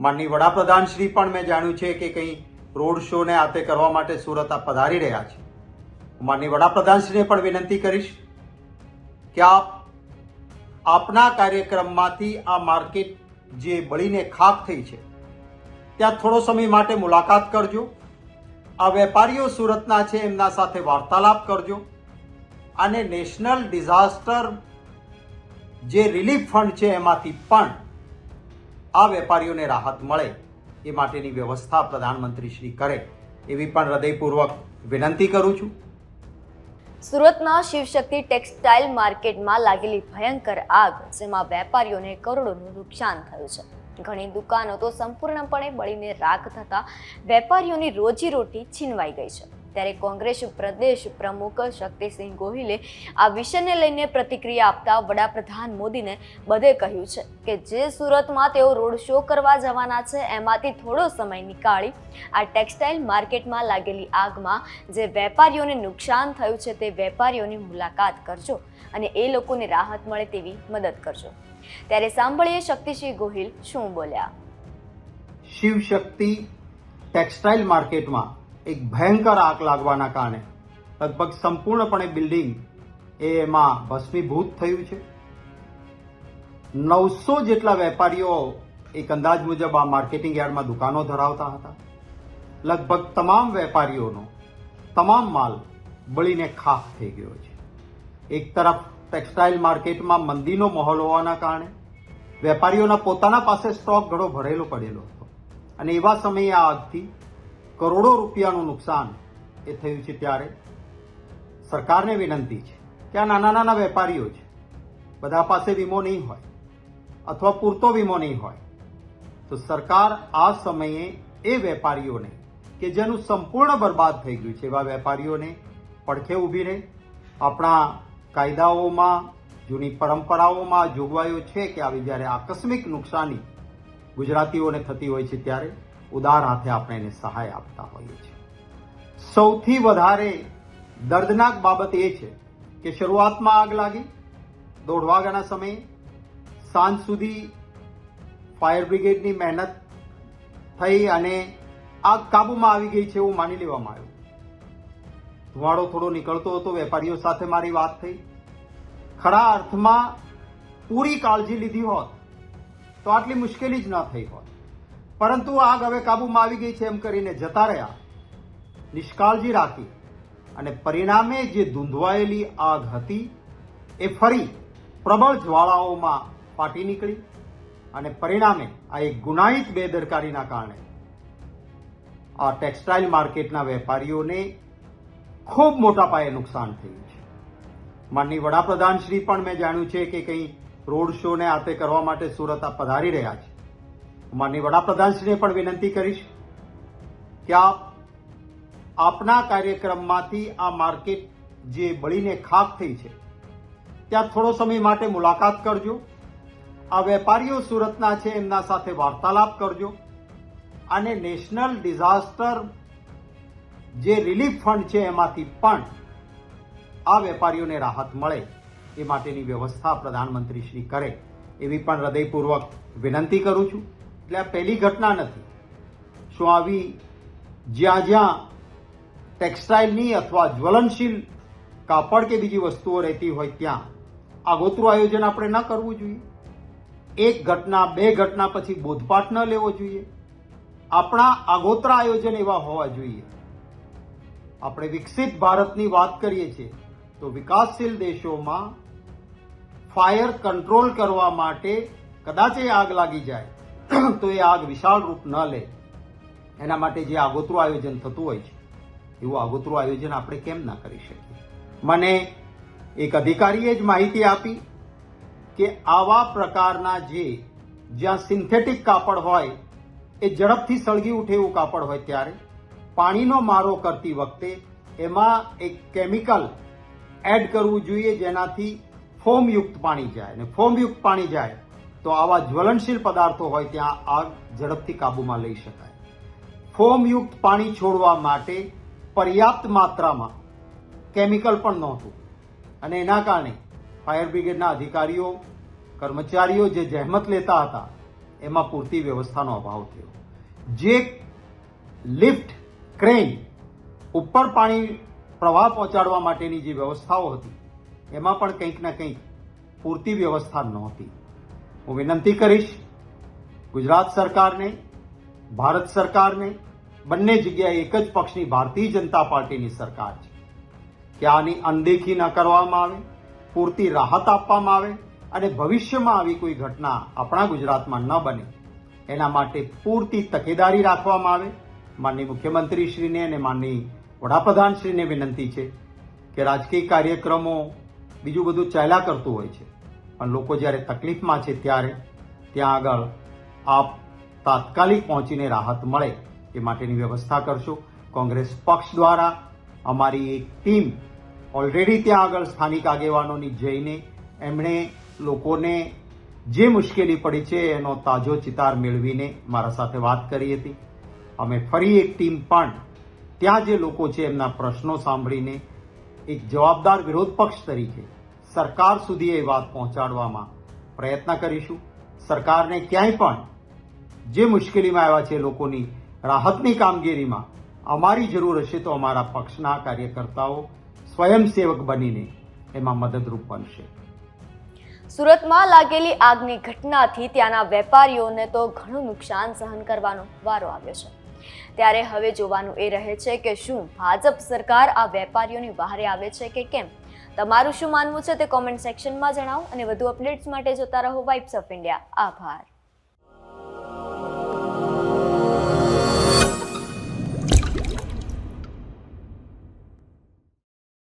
માનની વડાપ્રધાન શ્રી પણ મેં જાણ્યું છે કે કંઈ રોડ શો ને આતે કરવા માટે સુરત આ પધારી રહ્યા છે. માનની વડાપ્રધાનશ્રીને પણ વિનંતી કરીશ કે આપ આપના કાર્યક્રમમાંથી આ માર્કેટ જે બળીને ખાક થઈ છે, ત્યાં થોડો સમય માટે મુલાકાત કરજો. આ વેપારીઓ સુરતના છે, એમના સાથે વાર્તાલાપ કરજો. અને નેશનલ ડિઝાસ્ટર જે રિલીફ ફંડ છે, એમાંથી પણ આ વેપારીઓને રાહત મળે એ માટેની વ્યવસ્થા પ્રધાનમંત્રી શ્રી કરે એવી પણ હૃદયપૂર્વક વિનંતી કરું છું. સુરતના શિવશક્તિ ટેક્સટાઇલ માર્કેટમાં લાગેલી ભયંકર આગ, જેમાં વેપારીઓને કરોડોનું નુકસાન થયું છે. ઘણી દુકાનો તો સંપૂર્ણપણે બળીને રાખ થતા વેપારીઓની રોજીરોટી છીનવાઈ ગઈ છે. ત્યારે કોંગ્રેસ પ્રદેશ પ્રમુખ શક્તિસિંહ ગોહિલે આ વિષયને લઈને પ્રતિક્રિયા આપતા વડાપ્રધાન મોદીને બધે કહ્યું છે કે જે સુરતમાં તેઓ રોડ શો કરવા જવાના છે, એમાંથી થોડો સમય નીકાળી આ ટેક્સટાઇલ માર્કેટમાં લાગેલી આગમાં જે વેપારીઓને નુકસાન થયું છે તે વેપારીઓની મુલાકાત કરજો અને એ લોકોને રાહત મળે તેવી મદદ કરજો. ત્યારે સાંભળીએ શક્તિસિંહ ગોહિલ શું બોલ્યા. શિવશક્તિ ટેક્સટાઇલ માર્કેટમાં એક ભયંકર આગ લાગવાના કારણે લગભગ સંપૂર્ણપણે બિલ્ડિંગ એ એમાં ભસ્મીભૂત થયું છે. નવસો જેટલા વેપારીઓ એક અંદાજ મુજબ આ માર્કેટિંગ યાર્ડમાં દુકાનો ધરાવતા હતા. લગભગ તમામ વેપારીઓનો તમામ માલ બળીને ખાખ થઈ ગયો છે. એક તરફ ટેક્સટાઇલ માર્કેટમાં મંદીનો માહોલ હોવાના કારણે વેપારીઓના પોતાના પાસે સ્ટોક ઘણો ભરેલો પડેલો હતો અને એવા સમયે આ આગથી કરોડો રૂપિયાનું નુકસાન એ થયું છે ત્યારે. સરકારને વિનંતી છે કે આ નાના નાના વેપારીઓ છે. બધા પાસે વીમો નહીં હોય અથવા પૂરતો વીમો નહીં હોય. તો સરકાર આ સમયે એ વેપારીઓને કે જેનું સંપૂર્ણ બરબાદ થઈ ગયું છે એવા વેપારીઓને પડખે ઊભી રહે આપણા કાયદાઓમાં, જૂની પરંપરાઓમાં જોગવાઈઓ છે કે આવી જ્યારે આકસ્મિક નુકસાની ગુજરાતીઓને થતી હોય છે ત્યારે ઉદાર હાથે આપણે એને સહાય આપતા હોઈએ છીએ. સૌથી વધારે દર્દનાક બાબત એ છે કે શરૂઆતમાં આગ લાગી દોઢ વાગ્યાના સમયે સાંજ સુધી ફાયર બ્રિગેડની મહેનત થઈ અને આગ કાબૂમાં આવી ગઈ છે એવું માની લેવામાં આવ્યું. ધુવાડો થોડો નીકળતો હતો, વેપારીઓ સાથે મારી વાત થઈ. ખરા અર્થમાં પૂરી કાળજી લીધી હોત તો આટલી મુશ્કેલી જ ન થઈ હોત. પરંતુ આગ હવે કાબૂમાં આવી ગઈ છે એમ કરીને જતા રહ્યા. નિષ્કાળજી રાખી અને પરિણામે જે ધૂંધવાયેલી આગ હતી, એ ફરી પ્રબળ જ્વાળાઓમાં ફાટી નીકળી અને પરિણામે આ એક ગુનાહિત બેદરકારીના કારણે આ ટેક્સટાઇલ માર્કેટના વેપારીઓને ખૂબ મોટા પાયે નુકસાન થયું છે. માનની વડાપ્રધાન શ્રી પણ મેં જાણ્યું છે કે કંઈ રોડ શો ને આતે કરવા માટે સુરત આ પધારી રહ્યા છે. માનની વડાપ્રધાનશ્રીને પણ વિનંતી કરીશ કે આપ આપના કાર્યક્રમમાંથી આ માર્કેટ જે બળીને ખાક થઈ છે, ત્યાં થોડો સમય માટે મુલાકાત કરજો. આ વેપારીઓ સુરતના છે, એમના સાથે વાર્તાલાપ કરજો. અને નેશનલ ડિઝાસ્ટર જે રિલીફ ફંડ છે, એમાંથી પણ આ વેપારીઓને રાહત મળે એ માટેની વ્યવસ્થા પ્રધાનમંત્રી શ્રી કરે એવી પણ હૃદયપૂર્વક વિનંતી કરું છું. એટલે આ પહેલી ઘટના નથી. શું આવી જ્યાં જ્યાં ટેક્સટાઇલની અથવા જ્વલનશીલ કાપડ કે બીજી વસ્તુઓ રહેતી હોય ત્યાં. આગોતરું આયોજન આપણે ન કરવું જોઈએ. એક ઘટના, બે ઘટના પછી બોધપાઠ ન લેવો જોઈએ. આપણા આગોતરા આયોજન એવા હોવા જોઈએ. આપણે વિકસિત ભારતની વાત કરીએ છીએ, તો વિકાસશીલ દેશોમાં ફાયર કંટ્રોલ કરવા માટે કદાચ આગ લાગી જાય. તો એ આગ વિશાળ રૂપ ન લે. એના માટે જે આગોતરું આયોજન થતું હોય છે, એવું આગોતરું આયોજન આપણે કેમ ના કરી શકીએ? મને એક અધિકારીએ જ માહિતી આપી કે આવા પ્રકારના જે, જ્યાં સિન્થેટિક કાપડ હોય, એ ઝડપથી સળગી ઉઠે એવું કાપડ હોય ત્યારે, પાણીનો મારો કરતી વખતે એમાં એક કેમિકલ એડ કરવું જોઈએ જેનાથી ફોમયુક્ત પાણી જાય. અને ફોમયુક્ત પાણી જાય તો આવા જ્વલનશીલ પદાર્થો હોય ત્યાં આગ ઝડપથી કાબૂમાં લઈ શકાય. ફોમયુક્ત પાણી છોડવા માટે પર્યાપ્ત માત્રામાં કેમિકલ પણ નહોતું. અને એના કારણે ફાયર બ્રિગેડના અધિકારીઓ, કર્મચારીઓ જે જહેમત લેતા હતા, એમાં પૂરતી વ્યવસ્થાનો અભાવ થયો. જે લિફ્ટ ક્રેન ઉપર પાણી પ્રવાહ પહોંચાડવા માટેની જે વ્યવસ્થાઓ હતી, એમાં પણ કંઈક ને કંઈક પૂરતી વ્યવસ્થા નહોતી. હું વિનંતી કરીશ, ગુજરાત સરકારને, ભારત સરકારને, બંને જગ્યાએ એક જ પક્ષની ભારતીય જનતા પાર્ટીની સરકાર છે. કે આની અનદેખી ન કરવામાં આવે, પૂરતી રાહત આપવામાં આવે અને ભવિષ્યમાં આવી કોઈ ઘટના આપણા ગુજરાતમાં ન બને, એના માટે પૂરતી તકેદારી રાખવામાં આવે. માનની મુખ્યમંત્રીશ્રીને અને માનની વડાપ્રધાનશ્રીને વિનંતી છે કે રાજકીય કાર્યક્રમો બીજું બધું ચાલ્યા કરતું હોય છે. પણ લોકો જ્યારે તકલીફમાં છે ત્યારે ત્યાં આગળ આપ તાત્કાલિક પહોંચીને રાહત મળે એ માટેની વ્યવસ્થા કરશો. કોંગ્રેસ પક્ષ દ્વારા અમારી એક ટીમ ઓલરેડી ત્યાં આગળ સ્થાનિક આગેવાનોની જઈને એમણે લોકોને જે મુશ્કેલી પડી છે એનો તાજો ચિતાર મેળવીને મારા સાથે વાત કરી હતી. અમે ફરી એક ટીમ પણ ત્યાં જે લોકો છે એમના પ્રશ્નો સાંભળીને એક જવાબદાર વિરોધ પક્ષ તરીકે સરકાર સુધી એ વાત પહોંચાડવામાં પ્રયત્ન કરીશું. સરકારને ક્યાંય પણ જે મુશ્કેલીમાં આવ્યા છે લોકોની રાહતની કામગીરીમાં અમારી જરૂર હશે તો અમારા પક્ષના કાર્યકર્તાઓ સ્વયંસેવક બનીને એમાં મદદરૂપ બનશે. સુરતમાં લાગેલી આગની ઘટનાથી ત્યાંના વેપારીઓને તો ઘણું નુકસાન સહન કરવાનો વારો આવ્યો છે. ત્યારે હવે જોવાનું એ રહે છે કે શું ભાજપ સરકાર આ વેપારીઓની બહારે આવે છે કે કેમ? તમારું શું માનવું છે તે કોમેન્ટ સેક્શનમાં જણાવો અને વધુ અપડેટ્સ માટે જોતા રહો વાઇબ્સ ઓફ ઇન્ડિયા આભાર.